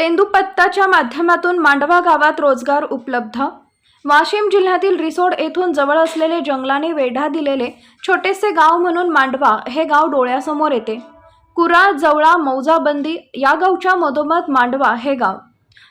तेंदूपत्ताच्या माध्यमातून मांडवा गावात रोजगार उपलब्ध? वाशिम जिल्ह्यातील रिसोड येथून जवळ असलेले जंगलाने वेढा दिलेले छोटेसे गाव म्हणून मांडवा हे गाव डोळ्यासमोर येते. कुरा जवळा मौजाबंदी या गावच्या मधोमध मांडवा हे गाव.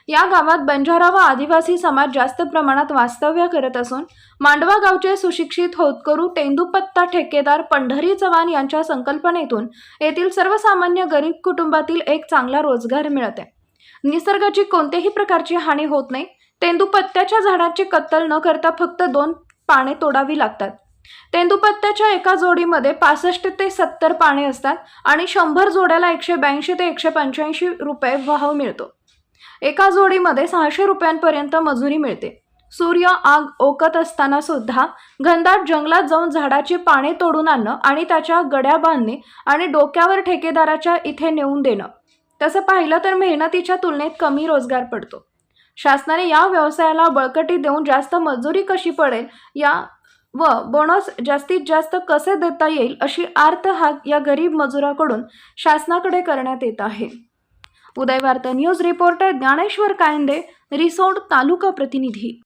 या गावात बंजारा व आदिवासी समाज जास्त प्रमाणात वास्तव्य करत असून मांडवा गावचे सुशिक्षित होतकरू तेंदुपत्ता ठेकेदार पंढरी चव्हाण यांच्या संकल्पनेतून येथील सर्वसामान्य गरीब कुटुंबातील एक चांगला रोजगार मिळत. आहे निसर्गाची कोणत्याही प्रकारची हानी होत नाही. तेंदुपत्त्याच्या झाडाची कत्तल न करता फक्त दोन पाने तोडावी लागतात. तेंदुपत्त्याच्या एका जोडीमध्ये पासष्ट ते सत्तर पाने असतात आणि शंभर जोड्याला एकशे ब्याऐंशी ते एकशे पंच्याऐंशी रुपये भाव मिळतो. एका जोडीमध्ये सहाशे रुपयांपर्यंत मजुरी मिळते. सूर्य आग ओकत असताना सुद्धा घनदाट जंगलात जाऊन झाडाची पाने तोडून आणणं आणि त्याच्या गड्या बांधणे आणि डोक्यावर ठेकेदाराच्या इथे नेऊन देणं. तसं पाहिलं तर मेहनतीच्या तुलनेत कमी रोजगार पडतो. शासनाने या व्यवसायाला बळकटी देऊन जास्त मजुरी कशी पडेल या व बोनस जास्तीत जास्त कसे देता येईल अशी आर्त हाक या गरीब मजुराकडून शासनाकडे करण्यात येत आहे. उदयवार्ता न्यूज रिपोर्टर ज्ञानेश्वर कायंदे रिसोड तालुका प्रतिनिधी.